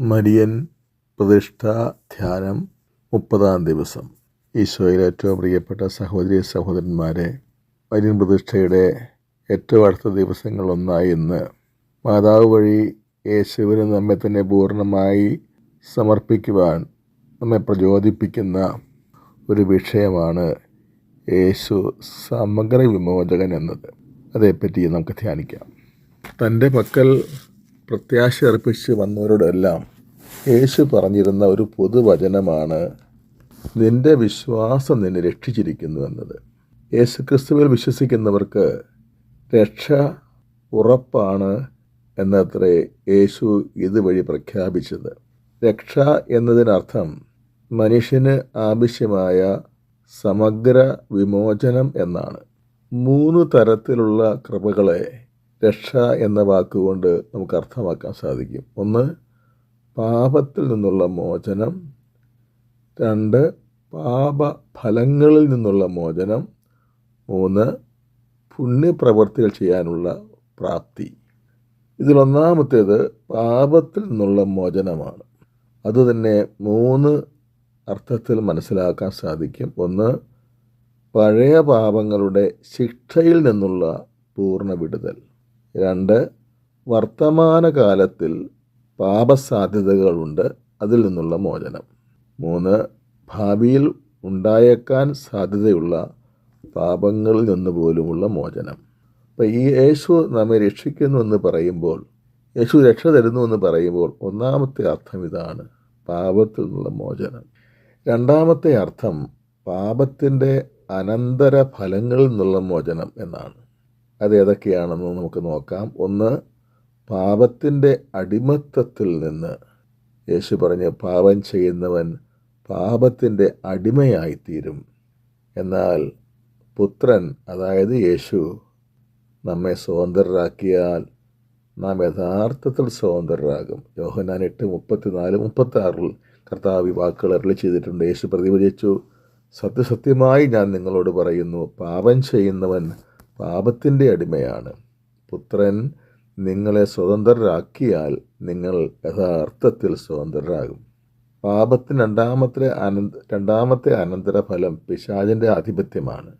Marian പ്രതിഷ്ഠ ധ്യാനം മുപ്പതാം ദിവസം. ഈശോയിൽ ഏറ്റവും പ്രിയപ്പെട്ട സഹോദരി സഹോദരന്മാരെ മരിയൻ പ്രതിഷ്ഠയുടെ ഏറ്റവും അടുത്ത ദിവസങ്ങളൊന്നായി ഇന്ന് മാതാവ് വഴി യേശുവിന് നമ്മെ തന്നെ പൂർണമായി സമർപ്പിക്കുവാൻ നമ്മെ പ്രചോദിപ്പിക്കുന്ന ഒരു വിഷയമാണ് യേശു സമഗ്ര വിമോചകൻ എന്നത്. അതേപ്പറ്റി നമുക്ക് ധ്യാനിക്കാം. തന്റെ പക്കൽ പ്രത്യാശ അർപ്പിച്ച് വന്നവരോടെല്ലാം യേശു പറഞ്ഞിരുന്ന ഒരു പൊതുവചനമാണ് നിന്റെ വിശ്വാസം നിന്നെ രക്ഷിച്ചിരിക്കുന്നു എന്നത്. യേശു ക്രിസ്തുവിൽ വിശ്വസിക്കുന്നവർക്ക് രക്ഷ ഉറപ്പാണ് എന്നത്രേ യേശു ഇതുവഴി പ്രഖ്യാപിച്ചത്. രക്ഷ എന്നതിനർത്ഥം മനുഷ്യന് ആവശ്യമായ സമഗ്ര വിമോചനം എന്നാണ്. മൂന്ന് തരത്തിലുള്ള കൃപകളെ രക്ഷ എന്ന വാക്കുകൊണ്ട് നമുക്ക് അർത്ഥമാക്കാൻ സാധിക്കും. ഒന്ന് പാപത്തിൽ നിന്നുള്ള മോചനം. രണ്ട് പാപഫലങ്ങളിൽ നിന്നുള്ള മോചനം. മൂന്ന് പുണ്യപ്രവർത്തികൾ ചെയ്യാനുള്ള പ്രാപ്തി. ഇതിലൊന്നാമത്തേത് പാപത്തിൽ നിന്നുള്ള മോചനമാണ്. അതുതന്നെ മൂന്ന് അർത്ഥത്തിൽ മനസ്സിലാക്കാൻ സാധിക്കും. ഒന്ന് പഴയ പാപങ്ങളുടെ ശിക്ഷയിൽ നിന്നുള്ള പൂർണ വിടുതൽ. രണ്ട് വർത്തമാനകാലത്തിൽ പാപസാധ്യതകളുണ്ട് അതിൽ നിന്നുള്ള മോചനം. മൂന്ന് ഭാവിയിൽ ഉണ്ടായേക്കാൻ സാധ്യതയുള്ള പാപങ്ങളിൽ നിന്ന് പോലുമുള്ള മോചനം. അപ്പം ഈ യേശു നമ്മെ രക്ഷിക്കുന്നു എന്ന് പറയുമ്പോൾ യേശു രക്ഷ തരുന്നു എന്ന് പറയുമ്പോൾ ഒന്നാമത്തെ അർത്ഥം ഇതാണ് പാപത്തിൽ നിന്നുള്ള മോചനം. രണ്ടാമത്തെ അർത്ഥം പാപത്തിന്റെ അനന്തര ഫലങ്ങളിൽ നിന്നുള്ള മോചനം എന്നാണ്. അത് ഏതൊക്കെയാണെന്ന് നമുക്ക് നോക്കാം. ഒന്ന് പാപത്തിന്റെ അടിമത്തത്തിൽ നിന്ന് യേശു പറഞ്ഞ് പാപം ചെയ്യുന്നവൻ പാപത്തിന്റെ അടിമയായിത്തീരും. എന്നാൽ പുത്രൻ അതായത് യേശു നമ്മെ സ്വതന്ത്രരാക്കിയാൽ നാം യഥാർത്ഥത്തിൽ സ്വതന്ത്രരാകും. യോഹനാൻ എട്ട് മുപ്പത്തിനാല് മുപ്പത്താറിൽ കർത്താവ് വാക്കുകൾ അരളി ചെയ്തിട്ടുണ്ട്. യേശു പ്രതിവചിച്ചു സത്യസത്യമായി ഞാൻ നിങ്ങളോട് പറയുന്നു പാപം ചെയ്യുന്നവൻ പാപത്തിന്റെ അടിമയാണ്. പുത്രൻ നിങ്ങളെ സ്വതന്ത്രരാക്കിയാൽ നിങ്ങൾ യഥാർത്ഥത്തിൽ സ്വതന്ത്രരാകും. പാപത്തിന് രണ്ടാമത്തെ അനന്ത രണ്ടാമത്തെ അനന്തരഫലം പിശാചിന്റെ ആധിപത്യമാണ്.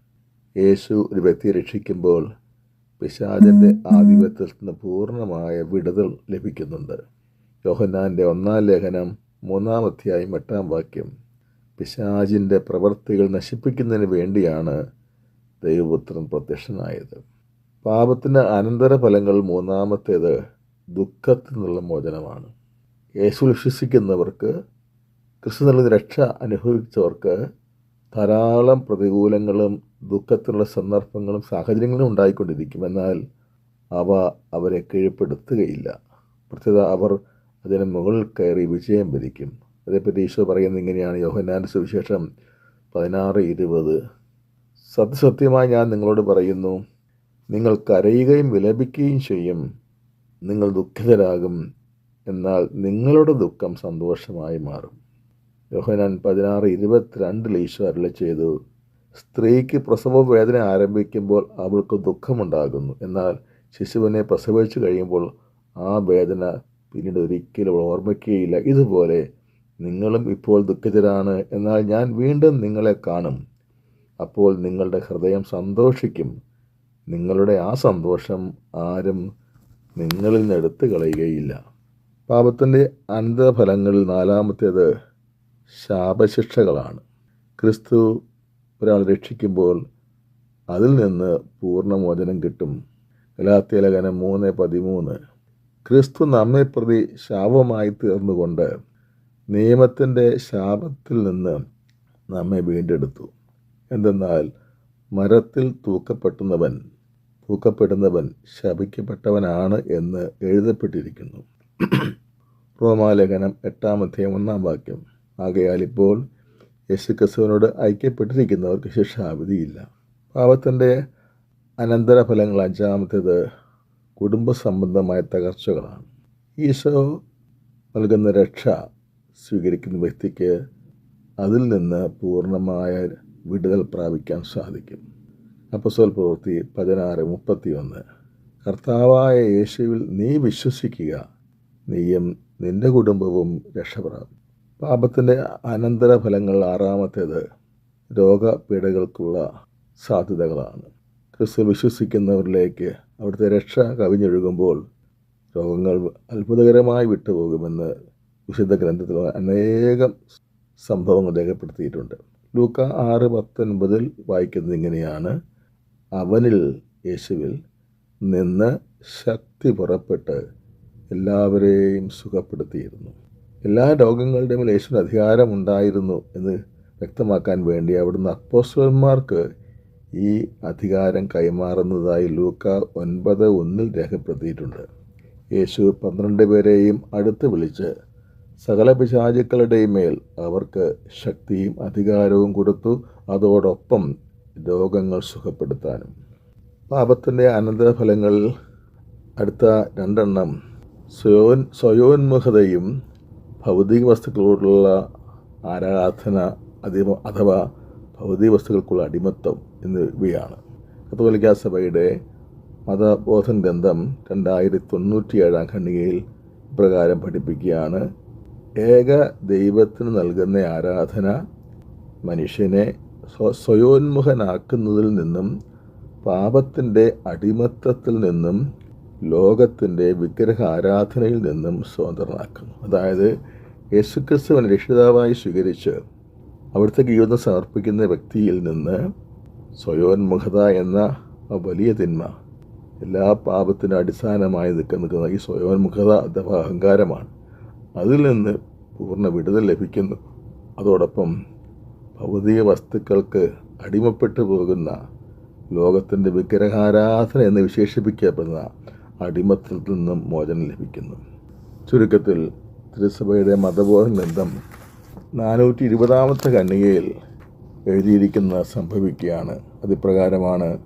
യേശു ഒരു വ്യക്തിയെ രക്ഷിക്കുമ്പോൾ പിശാചിന്റെ ആധിപത്യത്തിൽ നിന്ന് പൂർണമായ വിടുതൽ ലഭിക്കുന്നുണ്ട്. യോഹന്നാന്റെ ഒന്നാം ലേഖനം മൂന്നാം അധ്യായം എട്ടാം വാക്യം. പിശാചിന്റെ പ്രവൃത്തികൾ നശിപ്പിക്കുന്നതിന് വേണ്ടിയാണ് ദൈവപുത്രൻ പ്രത്യക്ഷനായത്. പാപത്തിന് അനന്തരഫലങ്ങൾ മൂന്നാമത്തേത് ദുഃഖത്തിൽ നിന്നുള്ള മോചനമാണ്. യേശു വിശ്വസിക്കുന്നവർക്ക് ക്രിസ്തു നൽകുന്ന രക്ഷ അനുഭവിച്ചവർക്ക് ധാരാളം പ്രതികൂലങ്ങളും ദുഃഖത്തിനുള്ള സന്ദർഭങ്ങളും സാഹചര്യങ്ങളും ഉണ്ടായിക്കൊണ്ടിരിക്കും. എന്നാൽ അവ അവരെ കീഴ്പ്പെടുത്തുകയില്ല. പ്രത്യേക അവർ അതിന് മുകളിൽ കയറി വിജയം ഭരിക്കും അതേപ്പറ്റി ഈശോ പറയുന്നത് ഇങ്ങനെയാണ്. യോഹനാന്റെ സുവിശേഷം പതിനാറ് ഇരുപത്. സത്യസത്യമായി ഞാൻ നിങ്ങളോട് പറയുന്നു നിങ്ങൾ കരയുകയും വിലപിക്കുകയും ചെയ്യും. നിങ്ങൾ ദുഃഖിതരാകും. എന്നാൽ നിങ്ങളുടെ ദുഃഖം സന്തോഷമായി മാറും. യോഹനാൻ പതിനാറ് ഇരുപത്തിരണ്ടിൽ ഈശോ അരളി ചെയ്തു സ്ത്രീക്ക് പ്രസവ വേദന ആരംഭിക്കുമ്പോൾ അവൾക്ക് ദുഃഖമുണ്ടാകുന്നു. എന്നാൽ ശിശുവിനെ പ്രസവിച്ചു കഴിയുമ്പോൾ ആ വേദന പിന്നീട് ഒരിക്കലും ഓർമ്മിക്കുകയില്ല. ഇതുപോലെ നിങ്ങളും ഇപ്പോൾ ദുഃഖിതരാണ്. എന്നാൽ ഞാൻ വീണ്ടും നിങ്ങളെ കാണും. അപ്പോൾ നിങ്ങളുടെ ഹൃദയം സന്തോഷിക്കും. നിങ്ങളുടെ ആ സന്തോഷം ആരും നിങ്ങളിൽ നിന്ന് എടുത്തു കളയുകയില്ല. പാപത്തിന്റെ അനന്തഫലങ്ങളിൽ നാലാമത്തേത് ശാപശിക്ഷകളാണ്. ക്രിസ്തു ഒരാൾ രക്ഷിക്കുമ്പോൾ അതിൽ നിന്ന് പൂർണമോചനം കിട്ടും. ഗലാത്യലേഖനം മൂന്ന് പതിമൂന്ന്. ക്രിസ്തു നമ്മെ പ്രതി ശാപമായി തീർന്നുകൊണ്ട് നിയമത്തിന്റെ ശാപത്തിൽ നിന്ന് നമ്മെ വീണ്ടെടുത്തു. എന്തെന്നാൽ മരത്തിൽ തൂക്കപ്പെട്ടുന്നവൻ തൂക്കപ്പെടുന്നവൻ ശപിക്കപ്പെട്ടവനാണ് എന്ന് എഴുതപ്പെട്ടിരിക്കുന്നു. റോമാലേഖനം എട്ടാമത്തെ ഒന്നാം വാക്യം. ആകയാൽ ഇപ്പോൾ യേശു ക്രിസ്തുവിനോട് ഐക്യപ്പെട്ടിരിക്കുന്നവർക്ക് ശിക്ഷാവിധിയില്ല. പാപത്തിന്റെ അനന്തരഫലങ്ങൾ അഞ്ചാമത്തേത് കുടുംബ സംബന്ധമായ തകർച്ചകളാണ്. ഈശോ നൽകുന്ന രക്ഷ സ്വീകരിക്കുന്ന വ്യക്തിക്ക് അതിൽ നിന്ന് പൂർണമായ വിടുതൽ പ്രാപിക്കാൻ സാധിക്കും. അപ്പസോൽ പ്രവൃത്തി പതിനാറ് മുപ്പത്തി ഒന്ന് കർത്താവായ യേശുവിൽ നീ വിശ്വസിക്കുക നീയും നിന്റെ കുടുംബവും രക്ഷപ്പെടാം. പാപത്തിന്റെ അനന്തരഫലങ്ങൾ ആറാമത്തേത് രോഗപീഠകൾക്കുള്ള സാധ്യതകളാണ്. ക്രിസ്തു വിശ്വസിക്കുന്നവരിലേക്ക് അവിടുത്തെ രക്ഷ കവിഞ്ഞൊഴുകുമ്പോൾ രോഗങ്ങൾ അത്ഭുതകരമായി വിട്ടുപോകുമെന്ന് വിശുദ്ധ ഗ്രന്ഥത്തിൽ അനേകം സംഭവങ്ങൾ രേഖപ്പെടുത്തിയിട്ടുണ്ട്. ലൂക്ക ആറ് പത്തൊൻപതിൽ വായിക്കുന്നത് ഇങ്ങനെയാണ്. അവനിൽ യേശുവിൽ നിന്ന് ശക്തി പുറപ്പെട്ട് എല്ലാവരെയും സുഖപ്പെടുത്തിയിരുന്നു. എല്ലാ രോഗങ്ങളുടെയും മേൽ യേശുവിന് അധികാരമുണ്ടായിരുന്നു എന്ന് വ്യക്തമാക്കാൻ വേണ്ടി അവിടുന്ന് അപ്പോസ്റ്റലന്മാർക്ക് ഈ അധികാരം കൈമാറുന്നതായി ലൂക്ക ഒൻപത് ഒന്നിൽ രേഖപ്പെടുത്തിയിട്ടുണ്ട്. യേശു പന്ത്രണ്ട് പേരെയും അടുത്ത് വിളിച്ച് സകല പിശാചുക്കളുടെയും മേൽ അവർക്ക് ശക്തിയും അധികാരവും കൊടുത്തു. അതോടൊപ്പം രോഗങ്ങൾ സുഖപ്പെടുത്താനും. പാപത്തിന്റെ അനന്തരഫലങ്ങൾ. അടുത്ത രണ്ടെണ്ണം. സ്വയോൻ സ്വയോന്മുഖതയും ഭൗതിക വസ്തുക്കളോടുള്ള ആരാധന അതിമ അഥവാ ഭൗതിക വസ്തുക്കൾക്കുള്ള അടിമത്തം എന്നിവയാണ്. കത്തോലിക്ക സഭയുടെ മതബോധൻ ഗ്രന്ഥം രണ്ടായിരത്തി തൊണ്ണൂറ്റിയേഴാം ഖണ്ഡികയിൽ പ്രകാരം പഠിപ്പിക്കുകയാണ്. ഏക ദൈവത്തിന് നൽകുന്ന ആരാധന മനുഷ്യനെ സ്വ സ്വയോന്മുഖനാക്കുന്നതിൽ നിന്നും പാപത്തിന്റെ അടിമത്തത്തിൽ നിന്നും ലോകത്തിന്റെ വിഗ്രഹ ആരാധനയിൽ നിന്നും സ്വതന്ത്രനാക്കുന്നു. അതായത് യേശുക്രിസ്തുവിനെ രക്ഷിതാവായി സ്വീകരിച്ച് അവിടുത്തെ ജീവിതം സമർപ്പിക്കുന്ന വ്യക്തിയിൽ നിന്ന് സ്വയോന്മുഖത എന്ന വലിയ തിന്മ എല്ലാ പാപത്തിനും അടിസ്ഥാനമായി നിൽക്കുന്ന ഈ സ്വയോന്മുഖത അഥവാ അഹങ്കാരമാണ്. അതിൽ നിന്ന് പൂർണ വിടുതൽ ലഭിക്കുന്നു. അതോടൊപ്പം ഭൗതിക വസ്തുക്കൾക്ക് അടിമപ്പെട്ടു പോകുന്ന ലോകത്തിന്റെ വിഗ്രഹാരാധന എന്ന് വിശേഷിപ്പിക്കപ്പെടുന്ന അടിമത്തത്തിൽ നിന്നും മോചനം ലഭിക്കുന്നു. ചുരുക്കത്തിൽ തിരുസഭയുടെ മതബോധ ഗ്രന്ഥം നാനൂറ്റി ഇരുപതാമത്തെ കണ്ണികയിൽ എഴുതിയിരിക്കുന്ന സംഭവിക്കുകയാണ്. അതിപ്രകാരമാണ്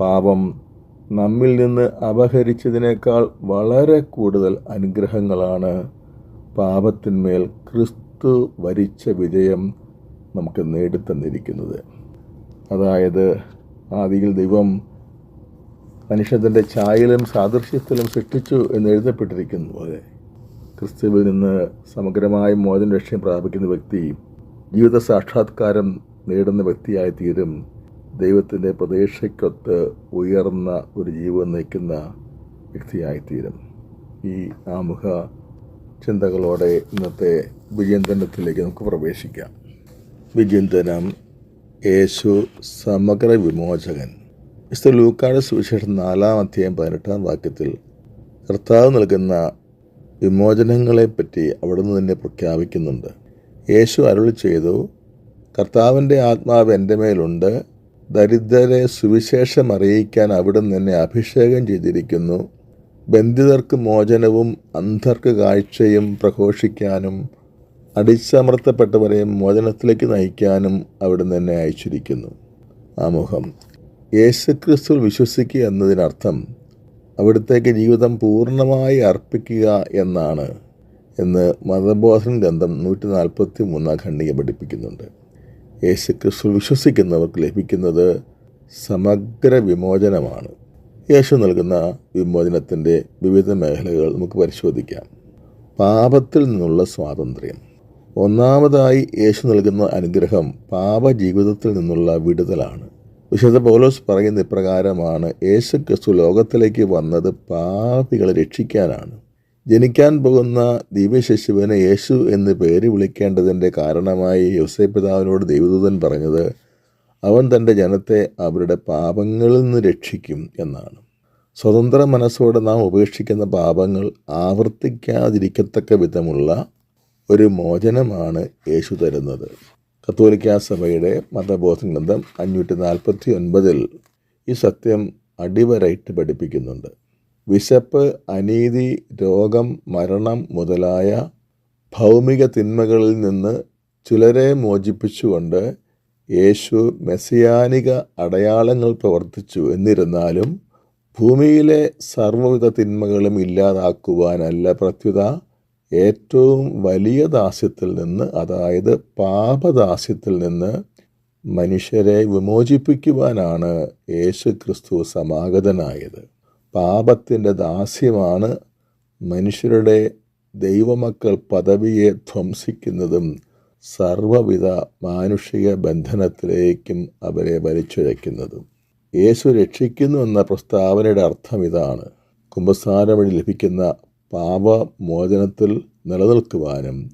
പാപം നമ്മിൽ നിന്ന് അപഹരിച്ചതിനേക്കാൾ വളരെ കൂടുതൽ അനുഗ്രഹങ്ങളാണ് പാപത്തിന്മേൽ ക്രിസ്തു വരിച്ച വിജയം നമുക്ക് നേടിത്തന്നിരിക്കുന്നത്. അതായത് ആദിയിൽ ദൈവം മനുഷ്യത്തിന്റെ ഛായയിലും സാദൃശ്യത്തിലും സൃഷ്ടിച്ചു എന്ന് എഴുതപ്പെട്ടിരിക്കുന്നു പോലെ. ക്രിസ്തുവിൽ നിന്ന് സമഗ്രമായ മോചന ലക്ഷ്യം പ്രാപിക്കുന്ന വ്യക്തി ജീവിത സാക്ഷാത്കാരം നേടുന്ന വ്യക്തിയായി തീരും. ദൈവത്തിന്റെ പ്രതീക്ഷയ്ക്കൊത്ത് ഉയർന്ന ഒരു ജീവൻ നയിക്കുന്ന വ്യക്തിയായിത്തീരും ഈ ആമുഖ ചിന്തകളോടെ ഇന്നത്തെ വിജയന്തനത്തിലേക്ക് നമുക്ക് പ്രവേശിക്കാം. വിജയന്തനം യേശു സമഗ്ര വിമോചകൻ. വിശുദ്ധ ലൂക്കാട് സുവിശേഷം നാലാം അധ്യായം പതിനെട്ടാം വാക്യത്തിൽ കർത്താവ് നൽകുന്ന വിമോചനങ്ങളെപ്പറ്റി അവിടുന്ന് തന്നെ പ്രഖ്യാപിക്കുന്നുണ്ട്. യേശു അരുളി ചെയ്തു കർത്താവിന്റെ ആത്മാവ് എന്റെ മേലുണ്ട്. ദരിദ്രരെ സുവിശേഷം അറിയിക്കാൻ അവിടുന്ന് എന്നെ അഭിഷേകം ചെയ്തിരിക്കുന്നു. ബന്ധിതർക്ക് മോചനവും അന്ധർക്ക് കാഴ്ചയും പ്രഘോഷിക്കാനും അടിച്ചമർത്തപ്പെട്ടവരെയും മോചനത്തിലേക്ക് നയിക്കാനും അവിടുന്ന് എന്നെ അയച്ചിരിക്കുന്നു. ആമുഖം. ക്രിസ്തു വിശ്വസിക്കുക എന്നതിനർത്ഥം അവിടുത്തേക്ക് ജീവിതം പൂർണമായി അർപ്പിക്കുക എന്നാണ് എന്ന് മതബോധൻ ഗ്രന്ഥം നൂറ്റി നാൽപ്പത്തി മൂന്നാം ഖണ്ഡിക പഠിപ്പിക്കുന്നുണ്ട്. യേശുക്രിസ്തു വിശ്വസിക്കുന്നവർക്ക് ലഭിക്കുന്നത് സമഗ്ര വിമോചനമാണ്. യേശു നൽകുന്ന വിമോചനത്തിന്റെ വിവിധ മേഖലകൾ നമുക്ക് പരിശോധിക്കാം. പാപത്തിൽ നിന്നുള്ള സ്വാതന്ത്ര്യം. ഒന്നാമതായി യേശു നൽകുന്ന അനുഗ്രഹം പാപ ജീവിതത്തിൽ നിന്നുള്ള വിടുതലാണ്. വിശുദ്ധ പൗലോസ് പറയുന്ന ഇപ്രകാരമാണ് യേശു ക്രിസ്തു ലോകത്തിലേക്ക് വന്നത് പാപികളെ രക്ഷിക്കാനാണ്. ജനിക്കാൻ പോകുന്ന ദിവ്യശിശുവിനെ യേശു എന്ന് പേര് വിളിക്കേണ്ടതിന്റെ കാരണമായി യോസൈ പിതാവിനോട് ദൈവദൂതൻ പറഞ്ഞത് അവൻ തന്റെ ജനത്തെ അവരുടെ പാപങ്ങളിൽ നിന്ന് രക്ഷിക്കും എന്നാണ്. സ്വതന്ത്ര മനസ്സോടെ നാം ഉപേക്ഷിക്കുന്ന പാപങ്ങൾ ആവർത്തിക്കാതിരിക്കത്തക്ക വിധമുള്ള ഒരു മോചനമാണ് യേശു തരുന്നത്. കത്തോലിക്ക സഭയുടെ മതബോധ ഗ്രന്ഥം അഞ്ഞൂറ്റി നാൽപ്പത്തി ഒൻപതിൽ ഈ സത്യം അടിവരയിട്ട് പഠിപ്പിക്കുന്നുണ്ട്. വിശപ്പ് അനീതി രോഗം മരണം മുതലായ ഭൗമിക തിന്മകളിൽ നിന്ന് ചിലരെ മോചിപ്പിച്ചുകൊണ്ട് യേശു മെസ്സിയാനിക അടയാളങ്ങൾ പ്രവർത്തിച്ചു എന്നിരുന്നാലും ഭൂമിയിലെ സർവവിധ തിന്മകളും ഇല്ലാതാക്കുവാനല്ല പ്രത്യുത ഏറ്റവും വലിയ ദാസ്യത്തിൽ നിന്ന് അതായത് പാപദാസ്യത്തിൽ നിന്ന് മനുഷ്യരെ വിമോചിപ്പിക്കുവാനാണ് യേശു ക്രിസ്തു സമാഗതനായത്. പാപത്തിന്റെ ദാസ്യമാണ് മനുഷ്യരുടെ ദൈവമക്കൾ പദവിയെ ധ്വംസിക്കുന്നതും സർവവിധ മാനുഷിക ബന്ധനത്തിലേക്കും അവരെ വലിച്ചിഴയ്ക്കുന്നതും. യേശു രക്ഷിക്കുന്നു എന്ന പ്രസ്താവനയുടെ അർത്ഥം ഇതാണ്. കുംഭസാരം വഴി ലഭിക്കുന്ന പാപമോചനത്തിൽ നിലനിൽക്കുവാനും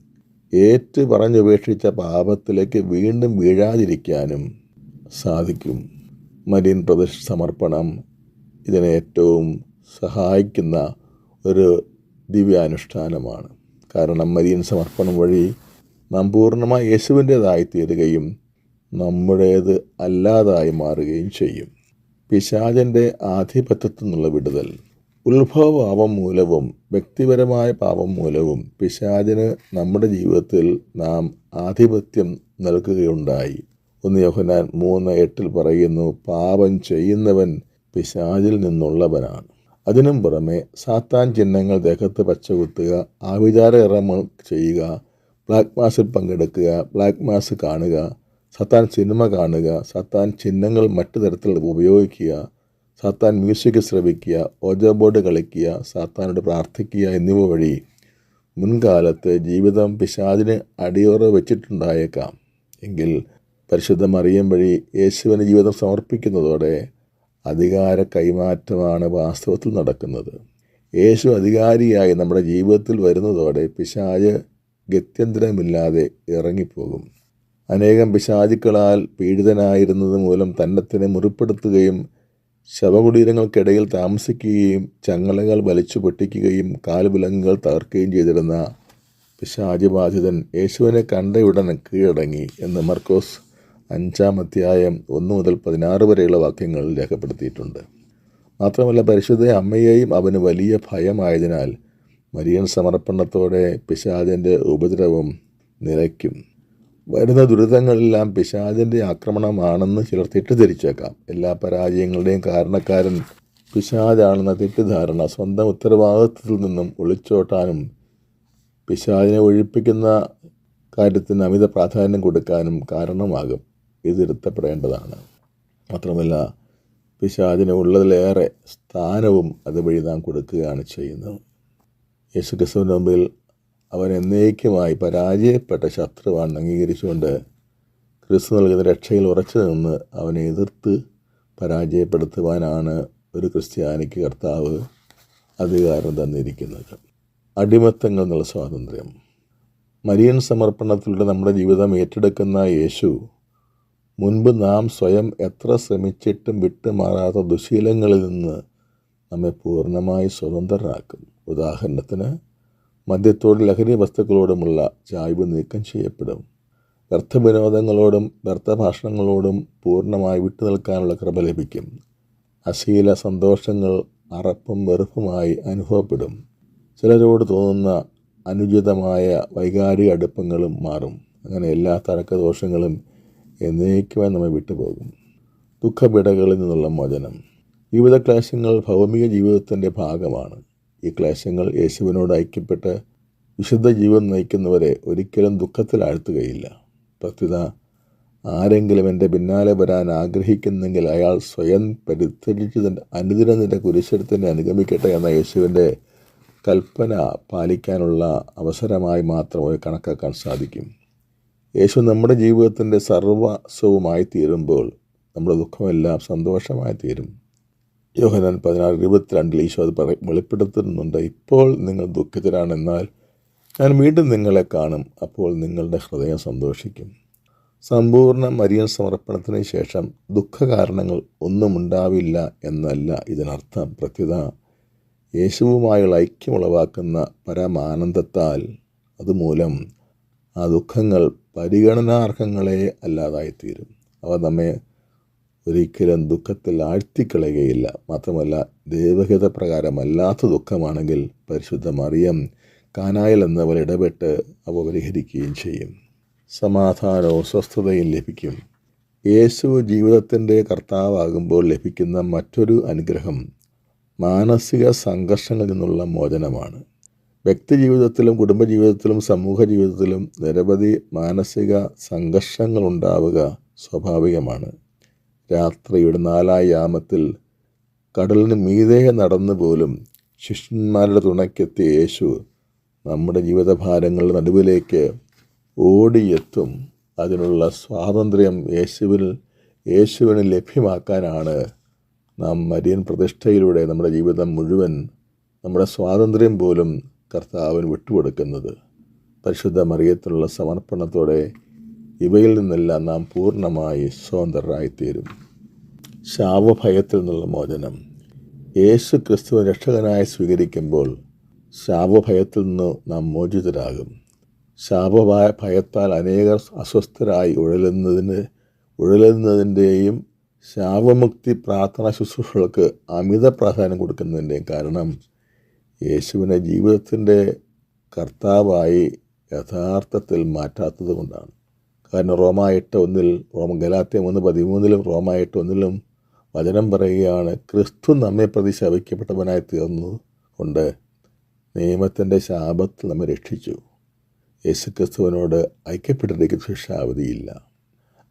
ഏറ്റു പറഞ്ഞുപേക്ഷിച്ച പാപത്തിലേക്ക് വീണ്ടും വീഴാതിരിക്കാനും സാധിക്കും. മരിയൻ പ്രദർശ സമർപ്പണം ഇതിനെ ഏറ്റവും സഹായിക്കുന്ന ഒരു ദിവ്യാനുഷ്ഠാനമാണ്. കാരണം മരിയൻ സമർപ്പണം വഴി നാം പൂർണമായി യേശുവിന്റേതായി തീരുകയും നമ്മുടേത് അല്ലാതായി മാറുകയും ചെയ്യും. പിശാചന്റെ ആധിപത്യത്തിൽ നിന്നുള്ള വിടുതൽ. ഉത്ഭവ പാപം മൂലവും വ്യക്തിപരമായ പാപം മൂലവും പിശാചിന് നമ്മുടെ ജീവിതത്തിൽ നാം ആധിപത്യം നൽകുകയുണ്ടായി. ഒന്ന് യോഹനാൻ മൂന്ന് എട്ടിൽ പറയുന്നു പാപം ചെയ്യുന്നവൻ പിശാചിൽ നിന്നുള്ളവനാണ്. അതിനും പുറമെ സാത്താൻ ചിഹ്നങ്ങൾ ദേഹത്ത് പച്ചകുത്തുക ആവിചാര ഇറമ ചെയ്യുക ബ്ലാക്ക് മാസിൽ പങ്കെടുക്കുക ബ്ലാക്ക് മാസ് കാണുക സത്താൻ സിനിമ കാണുക സത്താൻ ചിഹ്നങ്ങൾ മറ്റു തരത്തിൽ ഉപയോഗിക്കുക സാത്താൻ മ്യൂസിക് ശ്രവിക്കുക ഓജ ബോർഡ് കളിക്കുക സാത്താനോട് പ്രാർത്ഥിക്കുക എന്നിവ വഴി മുൻകാലത്ത് ജീവിതം പിശാദിന് അടിയോറ വെച്ചിട്ടുണ്ടായേക്കാം. എങ്കിൽ പരിശുദ്ധ മറിയം വഴി യേശുവിന് ജീവിതം സമർപ്പിക്കുന്നതോടെ അധികാര കൈമാറ്റമാണ് വാസ്തവത്തിൽ നടക്കുന്നത്. യേശു അധികാരിയായി നമ്മുടെ ജീവിതത്തിൽ വരുന്നതോടെ പിശാജ് ഗത്യന്തരമില്ലാതെ ഇറങ്ങിപ്പോകും. അനേകം പിശാചുക്കളാൽ പീഡിതനായിരുന്നത് മൂലം തന്നത്തിനെ മുറിപ്പെടുത്തുകയും ശവകുടീരങ്ങൾക്കിടയിൽ താമസിക്കുകയും ചങ്ങലകൾ വലിച്ചു പൊട്ടിക്കുകയും കാൽവിലങ്ങുകൾ തകർക്കുകയും ചെയ്തിരുന്ന പിശാചുബാധിതൻ യേശുവിനെ കണ്ട കണ്ടയുടൻ കീഴടങ്ങി എന്ന് മർക്കോസ് അഞ്ചാം അധ്യായം ഒന്ന് മുതൽ പതിനാറ് വരെയുള്ള വാക്യങ്ങൾ രേഖപ്പെടുത്തിയിട്ടുണ്ട്. മാത്രമല്ല പരിശുദ്ധ അമ്മയെയും അവന് വലിയ ഭയമായതിനാൽ മരിയൻ സമർപ്പണത്തോടെ പിശാചിന്റെ ഉപദ്രവം നിലയ്ക്കും വരുന്ന ദുരിതങ്ങളെല്ലാം പിശാചിന്റെ ആക്രമണമാണെന്ന് ചിലർ തെറ്റിദ്ധരിച്ചേക്കാം. എല്ലാ പരാജയങ്ങളുടെയും കാരണക്കാരൻ പിശാചാണെന്ന തെറ്റിദ്ധാരണ സ്വന്തം ഉത്തരവാദിത്വത്തിൽ നിന്നും ഒളിച്ചോട്ടാനും പിശാചിനെ ഒഴിപ്പിക്കുന്ന കാര്യത്തിന് അമിത പ്രാധാന്യം കൊടുക്കാനും കാരണമാകും. ഇത് ഇരുത്തപ്പെടേണ്ടതാണ്. മാത്രമല്ല പിശാചിന് ഉള്ളതിലേറെ സ്ഥാനവും അതുവഴി നാം കൊടുക്കുകയാണ് ചെയ്യുന്നത്. യേശുക്രിസ്തുവിന്റെ മുമ്പിൽ അവൻ എന്നേക്കുമായി പരാജയപ്പെട്ട ശത്രുവാണ് അംഗീകരിച്ചുകൊണ്ട് ക്രിസ്തു നൽകുന്ന രക്ഷയിൽ ഉറച്ചു നിന്ന് അവനെ എതിർത്ത് പരാജയപ്പെടുത്തുവാനാണ് ഒരു ക്രിസ്ത്യാനിക്ക് കർത്താവ് അധികാരം തന്നിരിക്കുന്നത്. അടിമത്തങ്ങൾ എന്നുള്ള സ്വാതന്ത്ര്യം. മരിയൻ സമർപ്പണത്തിലൂടെ നമ്മുടെ ജീവിതം ഏറ്റെടുക്കുന്ന യേശു മുൻപ് നാം സ്വയം എത്ര ശ്രമിച്ചിട്ടും വിട്ടുമാറാത്ത ദുശീലങ്ങളിൽ നിന്ന് നമ്മെ പൂർണമായി സ്വതന്ത്രരാക്കും. ഉദാഹരണത്തിന് മദ്യത്തോടും ലഹരി വസ്തുക്കളോടുമുള്ള ചായ്വ് നീക്കം ചെയ്യപ്പെടും. വ്യർത്ഥവിനോദങ്ങളോടും വ്യർത്ഥഭാഷണങ്ങളോടും പൂർണമായി വിട്ടു നിൽക്കാനുള്ള കൃപ ലഭിക്കും. അശീല സന്തോഷങ്ങൾ അറപ്പും വെറുപ്പുമായി അനുഭവപ്പെടും. ചിലരോട് തോന്നുന്ന അനുചിതമായ വൈകാരിക അടുപ്പങ്ങളും മാറും. അങ്ങനെ എല്ലാ തർക്കദോഷങ്ങളും എന്നേക്കുമായി നമ്മെ വിട്ടുപോകും. ദുഃഖപിടകളിൽ നിന്നുള്ള മോചനം. ജീവിത ക്ലേശങ്ങൾ ഭൗമിക ജീവിതത്തിന്റെ ഭാഗമാണ്. ഈ ക്ലേശങ്ങൾ യേശുവിനോട് ഐക്യപ്പെട്ട് വിശുദ്ധ ജീവൻ നയിക്കുന്നവരെ ഒരിക്കലും ദുഃഖത്തിലാഴ്ത്തുകയില്ല. പ്രത്യുത ആരെങ്കിലും എന്റെ പിന്നാലെ വരാൻ ആഗ്രഹിക്കുന്നെങ്കിൽ അയാൾ സ്വയം പരിത്യജിച്ച് തന്റെ അനുദിനത്തിന്റെ കുരിശെടുത്തിനെ അനുഗമിക്കട്ടെ എന്ന യേശുവിന്റെ കൽപ്പന പാലിക്കാനുള്ള അവസരമായി മാത്രമേ കണക്കാക്കാൻ സാധിക്കും. യേശു നമ്മുടെ ജീവിതത്തിന്റെ സർവസ്വവുമായി തീരുമ്പോൾ നമ്മുടെ ദുഃഖമെല്ലാം സന്തോഷമായി തീരും യോഹനാൻ പതിനാറ് ഇരുപത്തിരണ്ടിൽ ഈശോ അത് പറയും വെളിപ്പെടുത്തുന്നുണ്ട്. ഇപ്പോൾ നിങ്ങൾ ദുഃഖിതരാണെന്നാൽ ഞാൻ വീണ്ടും നിങ്ങളെ കാണും അപ്പോൾ നിങ്ങളുടെ ഹൃദയം സന്തോഷിക്കും. സമ്പൂർണ മരിയൻ സമർപ്പണത്തിന് ശേഷം ദുഃഖകാരണങ്ങൾ ഒന്നും ഉണ്ടാവില്ല എന്നല്ല ഇതിനർത്ഥം. പ്രത്യുത യേശുവുമായുള്ള ഐക്യം ഉളവാക്കുന്ന പരമാനന്ദത്താൽ അതുമൂലം ആ ദുഃഖങ്ങൾ പരിഗണനാർഹങ്ങളെ അല്ലാതായിത്തീരും. അവ നമ്മെ ഒരിക്കലും ദുഃഖത്തിൽ ആഴ്ത്തിക്കളയുകയില്ല. മാത്രമല്ല ദേവഹിത പ്രകാരമല്ലാത്ത ദുഃഖമാണെങ്കിൽ പരിശുദ്ധ മറിയം കാനായിൽ എന്നവർ ഇടപെട്ട് അവ പരിഹരിക്കുകയും ചെയ്യും. സമാധാനവും സ്വസ്ഥതയും ലഭിക്കും. യേശു ജീവിതത്തിന്റെ കർത്താവാകുമ്പോൾ ലഭിക്കുന്ന മറ്റൊരു അനുഗ്രഹം മാനസിക സംഘർഷങ്ങളിൽ നിന്നുള്ള മോചനമാണ്. വ്യക്തി ജീവിതത്തിലും കുടുംബജീവിതത്തിലും സമൂഹ ജീവിതത്തിലും നിരവധി മാനസിക സംഘർഷങ്ങൾ ഉണ്ടാവുക സ്വാഭാവികമാണ്. രാത്രിയുടെ നാലാം യാമത്തിൽ കടലിന് മീതെ നടന്നു പോലും ശിഷ്യന്മാരുടെ തുണയ്ക്കെത്തിയ യേശു നമ്മുടെ ജീവിതഭാരങ്ങളുടെ നടുവിലേക്ക് ഓടിയെത്തും. അതിനുള്ള സ്വാതന്ത്ര്യം യേശുവിൽ യേശുവിന് ലഭ്യമാക്കാനാണ് നാം മരിയൻ പ്രതിഷ്ഠയിലൂടെ നമ്മുടെ ജീവിതം മുഴുവൻ നമ്മുടെ സ്വാതന്ത്ര്യം പോലും കർത്താവിന് വിട്ടുകൊടുക്കുന്നത്. പരിശുദ്ധ മറിയത്തിനുള്ള സമർപ്പണത്തോടെ ഇവയിൽ നിന്നെല്ലാം നാം പൂർണമായി സ്വതന്ത്രരായിത്തീരും. ശാവഭയത്തിൽ നിന്നുള്ള മോചനം. യേശു ക്രിസ്തു രക്ഷകനായി സ്വീകരിക്കുമ്പോൾ ശാപഭയത്തിൽ നിന്ന് നാം മോചിതരാകും. ശാപഭയ ഭയത്താൽ അനേകർ അസ്വസ്ഥരായി ഉഴലുന്നതിന് ഉഴലുന്നതിന്റെയും ശാപമുക്തി പ്രാർത്ഥന ശുശ്രൂഷകൾക്ക് അമിത പ്രാധാന്യം കൊടുക്കുന്നതിന്റെയും കാരണം യേശുവിനെ ജീവിതത്തിന്റെ കർത്താവായി യഥാർത്ഥത്തിൽ മാറ്റാത്തത് കൊണ്ടാണ്. കാരണം റോമ എട്ട് ഒന്നിൽ റോമ ഗലാത്യ മൂന്ന് പതിമൂന്നിലും റോമ എട്ട് ഒന്നിലും വചനം പറയുകയാണ് ക്രിസ്തു നമ്മെ പ്രതി ശവിക്കപ്പെട്ടവനായി തീർന്നു കൊണ്ട് നിയമത്തിന്റെ ശാപത്തിൽ നമ്മെ രക്ഷിച്ചു. യേശു ക്രിസ്തുവിനോട് ഐക്യപ്പെട്ടിരിക്കുന്ന ശിക്ഷാവധിയില്ല.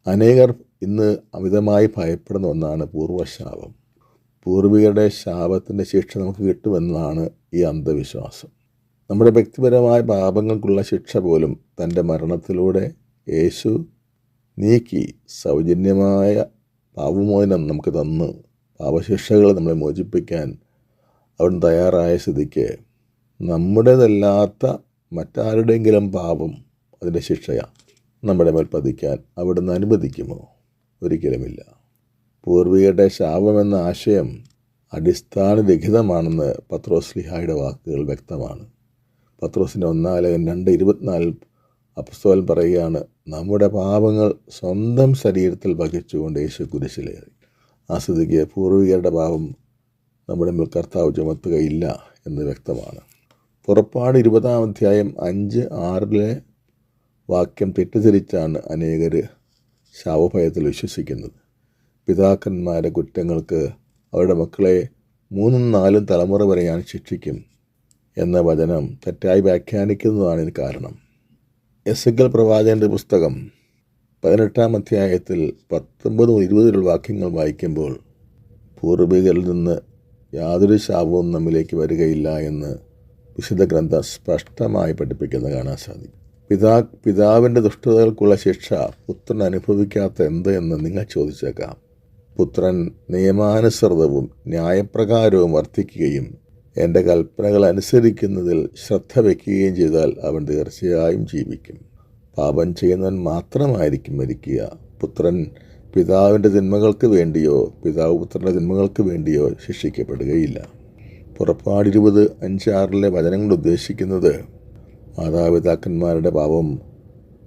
അനേകർ ഇന്ന് അമിതമായി ഭയപ്പെടുന്ന ഒന്നാണ് പൂർവശാപം പൂർവികരുടെ ശാപത്തിന്റെ ശിക്ഷ നമുക്ക് കിട്ടുമെന്നാണ് ഈ അന്ധവിശ്വാസം. നമ്മുടെ വ്യക്തിപരമായ പാപങ്ങൾക്കുള്ള ശിക്ഷ പോലും തന്റെ മരണത്തിലൂടെ യേശു നീക്കി സൗജന്യമായ പാപമോചനം നമുക്ക് തന്ന് പാപശിക്ഷകൾ നമ്മളെ മോചിപ്പിക്കാൻ അവൻ തയ്യാറായ സ്ഥിതിക്ക് നമ്മുടേതല്ലാത്ത മറ്റാരുടെയെങ്കിലും പാപം അതിന്റെ ശിക്ഷയാണ് നമ്മുടെ മേൽ പതിക്കാൻ അവിടുന്ന് അനുവദിക്കുമോ? ഒരിക്കലുമില്ല. പൂർവികരുടെ ശാപമെന്ന ആശയം അടിസ്ഥാനരഹിതമാണെന്ന് പത്രോസ് ലിഹായുടെ വാക്കുകൾ വ്യക്തമാണ്. പത്രോസിന്റെ ഒന്നാലകൻ രണ്ട് ഇരുപത്തിനാലിൽ അപ്പസ്തോലൻ പറയുകയാണ് നമ്മുടെ പാപങ്ങൾ സ്വന്തം ശരീരത്തിൽ വഹിച്ചുകൊണ്ട് യേശു കുരിശിലേറി ആ സ്ഥിതിക്ക് പൂർവികരുടെ പാപം നമ്മുടെ മേൽ കർത്താവ് ചുമത്തുകയില്ല എന്ന് വ്യക്തമാണ്. പുറപ്പാട് ഇരുപതാം അധ്യായം അഞ്ച് ആറിലെ വാക്യം തെറ്റിദ്ധരിച്ചാണ് അനേകർ ശാവഭയത്തിൽ വിശ്വസിക്കുന്നത്. പിതാക്കന്മാരുടെ കുറ്റങ്ങൾക്ക് അവരുടെ മക്കളെ മൂന്നും നാലും തലമുറ വരെ ഞാൻ ശിക്ഷിക്കും എന്ന വചനം തെറ്റായി വ്യാഖ്യാനിക്കുന്നതാണ് ഇതിന് കാരണം. എസ് എൽ പ്രവാചകന്റെ പുസ്തകം പതിനെട്ടാം അധ്യായത്തിൽ പത്തൊമ്പത് ഇരുപതിലുള്ള വാക്യങ്ങൾ വായിക്കുമ്പോൾ പൂർവികരിൽ നിന്ന് യാതൊരു ശാപവും നമ്മിലേക്ക് വരികയില്ല എന്ന് വിശുദ്ധ ഗ്രന്ഥം സ്പഷ്ടമായി പഠിപ്പിക്കുന്നത് കാണാൻ സാധിക്കും. പിതാ പിതാവിന്റെ ദുഷ്ടതകൾക്കുള്ള ശിക്ഷ പുത്രൻ അനുഭവിക്കാത്ത എന്ത് എന്ന് നിങ്ങൾ ചോദിച്ചേക്കാം. പുത്രൻ നിയമാനുസൃതവും ന്യായപ്രകാരവും വർത്തിക്കുകയും എന്റെ കൽപ്പനകൾ അനുസരിക്കുന്നതിൽ ശ്രദ്ധ വയ്ക്കുകയും ചെയ്താൽ അവൻ തീർച്ചയായും ജീവിക്കും. പാപം ചെയ്യുന്നവൻ മാത്രമായിരിക്കും മരിക്കുക. പുത്രൻ പിതാവിന്റെ തിന്മകൾക്ക് വേണ്ടിയോ പിതാവ് പുത്രന്റെ തിന്മകൾക്ക് വേണ്ടിയോ ശിക്ഷിക്കപ്പെടുകയില്ല. പുറപ്പാട് ഇരുപത് അഞ്ചാറിലെ വചനങ്ങൾ ഉദ്ദേശിക്കുന്നത് മാതാപിതാക്കന്മാരുടെ പാപം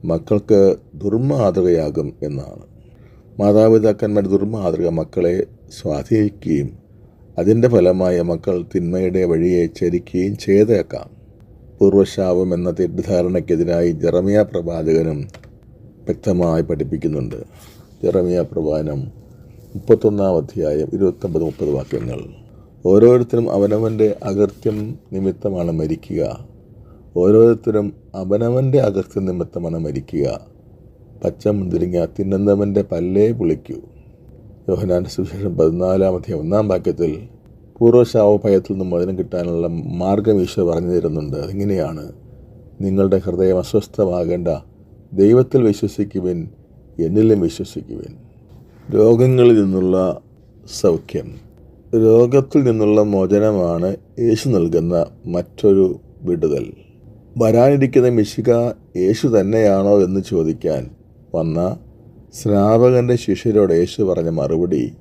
മക്കൾക്ക് ദുർമാതൃകയാകും എന്നാണ്. മാതാപിതാക്കന്മാരുടെ ദുർമാതൃക മക്കളെ സ്വാധീനിക്കുകയും അതിന്റെ ഫലമായ മക്കൾ തിന്മയുടെ വഴിയെ ചരിക്കുകയും ചെയ്തേക്കാം. പൂർവശാപം എന്ന തെറ്റിദ്ധാരണയ്ക്കെതിരായി ജെറമിയ പ്രവാചകനും വ്യക്തമായി പഠിപ്പിക്കുന്നുണ്ട്. ജെറമിയ പ്രവാചനം മുപ്പത്തൊന്നാം അധ്യായം ഇരുപത്തൊമ്പത് മുപ്പത് വാക്യങ്ങൾ. ഓരോരുത്തരും അവനവന്റെ അകൃത്യം നിമിത്തമാണ് മരിക്കുക. ഓരോരുത്തരും അവനവന്റെ അകൃത്യം നിമിത്തമാണ് മരിക്കുക. പച്ചമുന്തിരിങ്ങ തിന്നുന്നവന്റെ പല്ലേ പുളിക്കൂ. യോഹനാന്റെ സുവിശേഷം പതിനാലാമത്തെ ഒന്നാം വാക്യത്തിൽ പൂർവശാവഭയത്തിൽ നിന്ന് മോചനം കിട്ടാനുള്ള മാർഗം ഈശോ പറഞ്ഞു തരുന്നുണ്ട്. അതിങ്ങനെയാണ് നിങ്ങളുടെ ഹൃദയം അസ്വസ്ഥമാകേണ്ട. ദൈവത്തിൽ വിശ്വസിക്കുവിൻ എന്നിലും വിശ്വസിക്കുവിൻ. രോഗങ്ങളിൽ നിന്നുള്ള സൗഖ്യം. രോഗത്തിൽ നിന്നുള്ള മോചനമാണ് യേശു നൽകുന്ന മറ്റൊരു വിടുതൽ. വരാനിരിക്കുന്ന മിശിക യേശു തന്നെയാണോ എന്ന് ചോദിക്കാൻ വന്ന ശ്രാവകന്റെ ശിഷ്യരോട് യേശു പറഞ്ഞ മറുപടി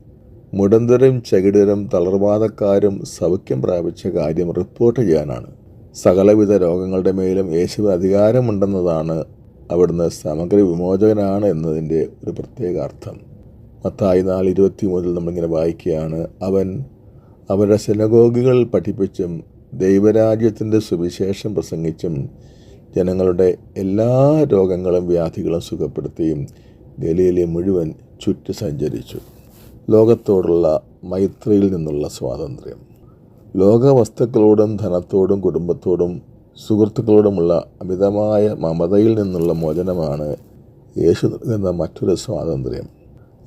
മുടന്തരും ചകിടരും തളർവാദക്കാരും സൗഖ്യം പ്രാപിച്ച കാര്യം റിപ്പോർട്ട് ചെയ്യാനാണ്. സകലവിധ രോഗങ്ങളുടെ മേലും യേശുവിന് അധികാരമുണ്ടെന്നതാണ് അവിടുന്ന് സമഗ്ര വിമോചകനാണ് എന്നതിന്റെ ഒരു പ്രത്യേക അർത്ഥം. മത്തായി നാല് ഇരുപത്തി മൂന്നിൽ നമ്മളിങ്ങനെ വായിക്കുകയാണ് അവൻ അവരുടെ സെനഗോഗുകളിൽ പഠിപ്പിച്ചും ദൈവരാജ്യത്തിന്റെ സുവിശേഷം പ്രസംഗിച്ചും ജനങ്ങളുടെ എല്ലാ രോഗങ്ങളും വ്യാധികളും സുഖപ്പെടുത്തിയും ഗലയിലെ മുഴുവൻ ചുറ്റി സഞ്ചരിച്ചു. ലോകത്തോടുള്ള മൈത്രിയിൽ നിന്നുള്ള സ്വാതന്ത്ര്യം. ലോക വസ്തുക്കളോടും ധനത്തോടും കുടുംബത്തോടും സുഹൃത്തുക്കളോടുമുള്ള അമിതമായ മമതയിൽ നിന്നുള്ള മോചനമാണ് യേശു നൽകുന്ന മറ്റൊരു സ്വാതന്ത്ര്യം.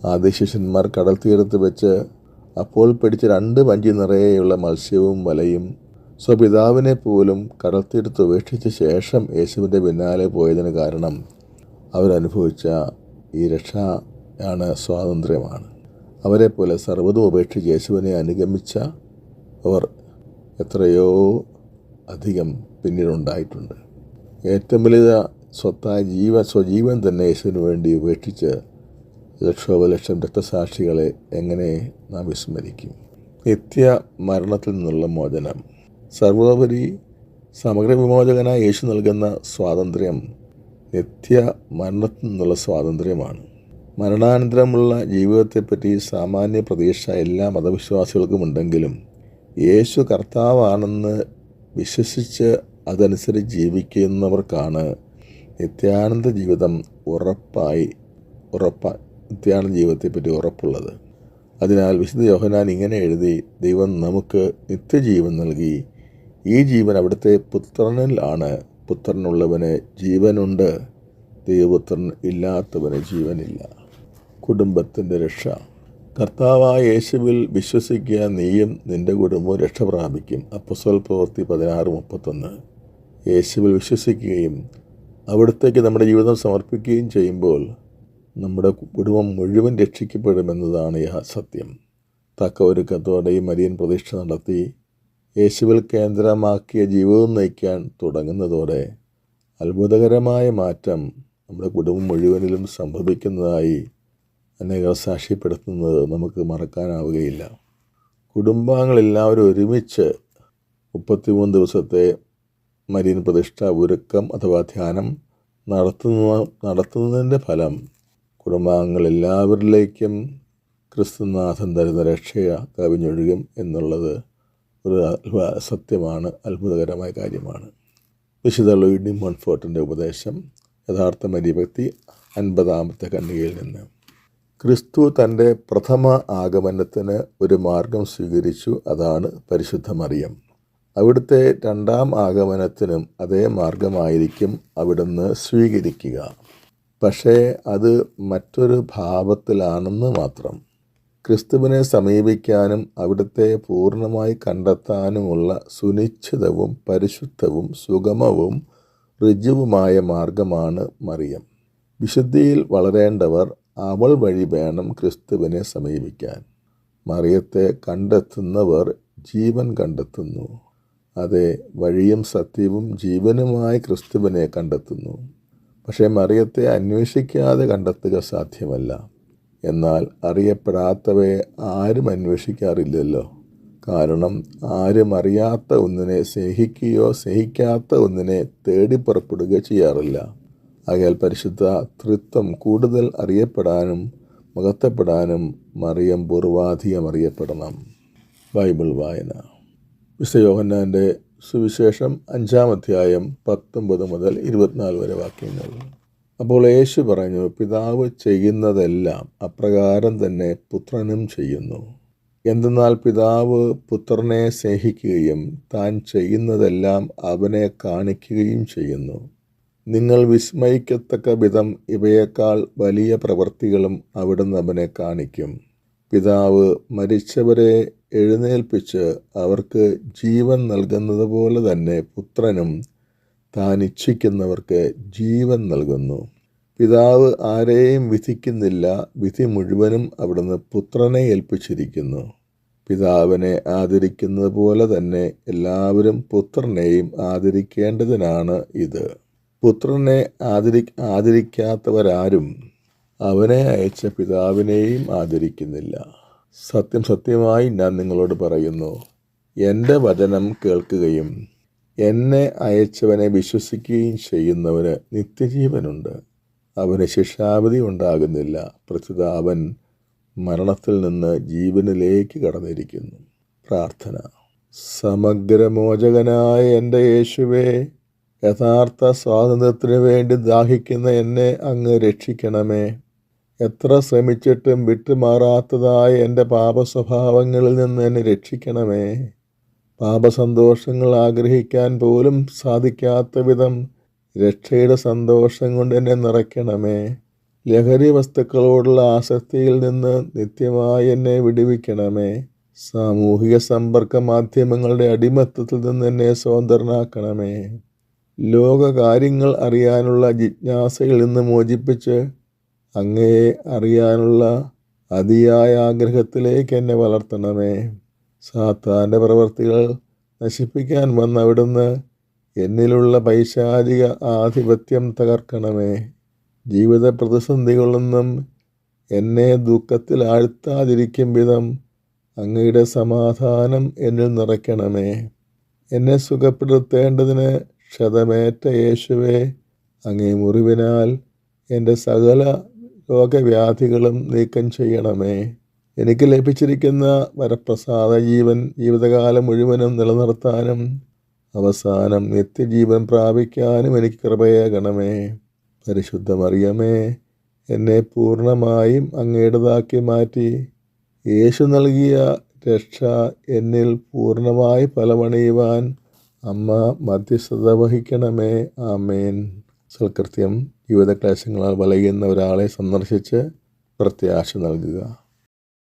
ആദ്യ ശിഷ്യന്മാർ കടൽ തീരത്ത് വെച്ച് അപ്പോൾ പിടിച്ച രണ്ട് വഞ്ചി നിറയെയുള്ള മത്സ്യവും വലയും സ്വപിതാവിനെ പോലും കടൽ തീരത്ത് ഉപേക്ഷിച്ച ശേഷം യേശുവിന്റെ പിന്നാലെ പോയതിന് കാരണം അവരനുഭവിച്ച ഈ രക്ഷ ആണ് സ്വാതന്ത്ര്യമാണ്. അവരെ പോലെ സർവതും ഉപേക്ഷിച്ച് യേശുവിനെ അനുഗമിച്ച അവർ എത്രയോ അധികം പിന്നീടുണ്ടായിട്ടുണ്ട് ഏറ്റവും വലിയ സ്വത്തായ ജീവ സ്വജീവൻ തന്നെ യേശുവിന് വേണ്ടി ഉപേക്ഷിച്ച് ലക്ഷോപലക്ഷം രക്തസാക്ഷികളെ എങ്ങനെ നാം വിസ്മരിക്കും? നിത്യ മരണത്തിൽ നിന്നുള്ള മോചനം. സർവോപരി സമഗ്ര വിമോചകനായ യേശു നൽകുന്ന സ്വാതന്ത്ര്യം നിത്യ മരണത്തിൽ നിന്നുള്ള സ്വാതന്ത്ര്യമാണ്. മരണാനന്തരമുള്ള ജീവിതത്തെപ്പറ്റി സാമാന്യ പ്രതീക്ഷ എല്ലാ മതവിശ്വാസികൾക്കും ഉണ്ടെങ്കിലും യേശു കർത്താവാണെന്ന് വിശ്വസിച്ച് അതനുസരിച്ച് ജീവിക്കുന്നവർക്കാണ് നിത്യാനന്ദ ജീവിതം ഉറപ്പായി ഉറപ്പ നിത്യാനന്ദ ജീവിതത്തെപ്പറ്റി ഉറപ്പുള്ളത്. അതിനാൽ വിശുദ്ധ യോഹനാൻ ഇങ്ങനെ എഴുതി ദൈവം നമുക്ക് നിത്യജീവൻ നൽകി. ഈ ജീവൻ അവിടുത്തെ പുത്രനിൽ ആണ്. പുത്രനുള്ളവന് ജീവനുണ്ട് ദൈവപുത്രൻ ഇല്ലാത്തവന് ജീവനില്ല. കുടുംബത്തിന്റെ രക്ഷ. കർത്താവായ യേശുവിൽ വിശ്വസിക്കുക നീയും നിന്റെ കുടുംബവും രക്ഷ പ്രാപിക്കും. അപ്പസ്വൽ പ്രവൃത്തി പതിനാറ് മുപ്പത്തൊന്ന്. യേശുവിൽ വിശ്വസിക്കുകയും അവിടത്തേക്ക് നമ്മുടെ ജീവിതം സമർപ്പിക്കുകയും ചെയ്യുമ്പോൾ നമ്മുടെ കുടുംബം മുഴുവൻ രക്ഷിക്കപ്പെടുമെന്നതാണ് ഈ സത്യം. തക്ക ഒരുക്കത്തോടെ ഈ മരിയൻ പ്രതീക്ഷ നടത്തി യേശുവിൽ കേന്ദ്രമാക്കിയ ജീവിതം നയിക്കാൻ തുടങ്ങുന്നതോടെ അത്ഭുതകരമായ മാറ്റം നമ്മുടെ കുടുംബം മുഴുവനിലും സംഭവിക്കുന്നതായി അനേകർ സാക്ഷ്യപ്പെടുത്തുന്നത് നമുക്ക് മറക്കാനാവുകയില്ല. കുടുംബാംഗങ്ങളെല്ലാവരും ഒരുമിച്ച് മുപ്പത്തിമൂന്ന് ദിവസത്തെ മരീൻ പ്രതിഷ്ഠ ഒരുക്കം അഥവാ ധ്യാനം നടത്തുന്ന നടത്തുന്നതിന്റെ ഫലം കുടുംബാംഗങ്ങൾ എല്ലാവരിലേക്കും ക്രിസ്തുനാഥൻ തരുന്ന രക്ഷയ കവിഞ്ഞൊഴുകും എന്നുള്ളത് ഒരു സത്യമാണ് അത്ഭുതകരമായ കാര്യമാണ്. വിശുദ്ധ ലൂയിഡി മോൺഫോർട്ടിന്റെ ഉപദേശം യഥാർത്ഥ മരിഭക്തി അൻപതാമത്തെ കണ്ണികയിൽ നിന്ന്. ക്രിസ്തു തന്റെ പ്രഥമ ആഗമനത്തിന് ഒരു മാർഗം സ്വീകരിച്ചു അതാണ് പരിശുദ്ധ മറിയം. അവിടുത്തെ രണ്ടാം ആഗമനത്തിനും അതേ മാർഗമായിരിക്കും അവിടുന്ന് സ്വീകരിക്കുക. പക്ഷേ അത് മറ്റൊരു ഭാവത്തിലാണെന്ന് മാത്രം. ക്രിസ്തുവിനെ സമീപിക്കാനും അവിടുത്തെ പൂർണമായി കണ്ടെത്താനുമുള്ള സുനിശ്ചിതവും പരിശുദ്ധവും സുഗമവും ഋജുവുമായ മാർഗമാണ് മറിയം. വിശുദ്ധിയിൽ വളരേണ്ടവർ അവൾ വഴി വേണം ക്രിസ്തുവിനെ സമീപിക്കാൻ. മറിയത്തെ കണ്ടെത്തുന്നവർ ജീവൻ കണ്ടെത്തുന്നു. അതെ വഴിയും സത്യവും ജീവനുമായി ക്രിസ്തുവിനെ കണ്ടെത്തുന്നു. പക്ഷേ മറിയത്തെ അന്വേഷിക്കാതെ കണ്ടെത്തുക സാധ്യമല്ല. എന്നാൽ അറിയപ്പെടാത്തവയെ ആരും അന്വേഷിക്കാറില്ലല്ലോ. കാരണം ആരും അറിയാത്ത ഒന്നിനെ സ്നേഹിക്കുകയോ സ്നേഹിക്കാത്ത ഒന്നിനെ തേടി പുറപ്പെടുകയോ ചെയ്യാറില്ല. ആകയാൽ പരിശുദ്ധ തൃത്വം കൂടുതൽ അറിയപ്പെടാനും മഹത്വപ്പെടാനും മറിയം പൂർവാധികം അറിയപ്പെടണം. ബൈബിൾ വായന. വിശ്വയോഹന്നാന്റെ സുവിശേഷം അഞ്ചാം അധ്യായം പത്തൊമ്പത് മുതൽ ഇരുപത്തിനാല് വരെ വാക്യങ്ങൾ. അപ്പോൾ യേശു പറഞ്ഞു പിതാവ് ചെയ്യുന്നതെല്ലാം അപ്രകാരം തന്നെ പുത്രനും ചെയ്യുന്നു. എന്തെന്നാൽ പിതാവ് പുത്രനെ സ്നേഹിക്കുകയും താൻ ചെയ്യുന്നതെല്ലാം അവനെ കാണിക്കുകയും ചെയ്യുന്നു. നിങ്ങൾ വിസ്മയിക്കത്തക്ക വിധം ഇവയേക്കാൾ വലിയ പ്രവൃത്തികളും അവിടുന്ന് അവനെ കാണിക്കും. പിതാവ് മരിച്ചവരെ എഴുന്നേൽപ്പിച്ച് അവർക്ക് ജീവൻ നൽകുന്നത് പോലെ തന്നെ പുത്രനും താൻ ഇച്ഛിക്കുന്നവർക്ക് ജീവൻ നൽകുന്നു. പിതാവ് ആരെയും വിധിക്കുന്നില്ല. വിധി മുഴുവനും അവിടുന്ന് പുത്രനെ ഏൽപ്പിച്ചിരിക്കുന്നു. പിതാവിനെ ആദരിക്കുന്നത് പോലെ തന്നെ എല്ലാവരും പുത്രനെയും ആദരിക്കേണ്ടതിനാണ് ഇത്. പുത്രനെ ആദരി ആദരിക്കാത്തവരാരും അവനെ അയച്ച പിതാവിനെയും ആദരിക്കുന്നില്ല. സത്യം സത്യമായി ഞാൻ നിങ്ങളോട് പറയുന്നു. എന്റെ വചനം കേൾക്കുകയും എന്നെ അയച്ചവനെ വിശ്വസിക്കുകയും ചെയ്യുന്നവന് നിത്യജീവനുണ്ട്. അവന് ശിക്ഷാവിധി ഉണ്ടാകുന്നില്ല. പ്രസ്തുത അവൻ മരണത്തിൽ നിന്ന് ജീവനിലേക്ക് കടന്നിരിക്കുന്നു. പ്രാർത്ഥന. സമഗ്രമോചകനായ എന്റെ യേശുവേ യഥാർത്ഥ സ്വാതന്ത്ര്യത്തിനു വേണ്ടി ദാഹിക്കുന്ന എന്നെ അങ്ങ് രക്ഷിക്കണമേ. എത്ര ശ്രമിച്ചിട്ടും വിട്ടുമാറാത്തതായ എന്റെ പാപസ്വഭാവങ്ങളിൽ നിന്ന് എന്നെ രക്ഷിക്കണമേ. പാപസന്തോഷങ്ങൾ ആഗ്രഹിക്കാൻ പോലും സാധിക്കാത്ത വിധം രക്ഷയുടെ സന്തോഷം കൊണ്ട് എന്നെ നിറയ്ക്കണമേ. ലഹരി വസ്തുക്കളോടുള്ള ആസക്തിയിൽ നിന്ന് നിത്യമായി എന്നെ വിടുവിക്കണമേ. സാമൂഹിക സമ്പർക്ക മാധ്യമങ്ങളുടെ അടിമത്തത്തിൽ നിന്ന് എന്നെ സ്വതന്ത്രനാക്കണമേ. ലോകകാര്യങ്ങൾ അറിയാനുള്ള ജിജ്ഞാസയിൽ നിന്ന് മോചിപ്പിച്ച് അങ്ങയെ അറിയാനുള്ള അതിയായ ആഗ്രഹത്തിലേക്ക് എന്നെ വളർത്തണമേ. സാത്താന്റെ പ്രവർത്തികൾ നശിപ്പിക്കാൻ വന്നവിടുന്ന് എന്നിലുള്ള പൈശാചിക ആധിപത്യം തകർക്കണമേ. ജീവിത പ്രതിസന്ധികളിൽ നിന്നും എന്നെ ദുഃഖത്തിൽ ആഴ്ത്താതിരിക്കും വിധം അങ്ങയുടെ സമാധാനം എന്നിൽ നിറയ്ക്കണമേ. എന്നെ സുഖപ്പെടുത്തേണ്ടതിന് ക്ഷതമേറ്റ യേശുവേ അങ്ങേ മുറിവിനാൽ എന്റെ സകല രോഗവ്യാധികളും നീക്കം ചെയ്യണമേ. എനിക്ക് ലഭിച്ചിരിക്കുന്ന വരപ്രസാദ ജീവൻ ജീവിതകാലം മുഴുവനും നിലനിർത്താനും അവസാനം നിത്യജീവൻ പ്രാപിക്കാനും എനിക്ക് കൃപയേകണമേ പരിശുദ്ധമറിയമേ എന്നെ പൂർണമായും അങ്ങേടതാക്കി മാറ്റി. യേശു നൽകിയ രക്ഷ എന്നിൽ പൂർണമായി ഫലമണിയുവാൻ അമ്മ മധ്യസ്ഥത വഹിക്കണമേ. ആമേൻ. സൽകൃത്യം ജീവിതക്ലേശങ്ങളാൽ വലയുന്ന ഒരാളെ സന്ദർശിച്ച് പ്രത്യാശ നൽകുക.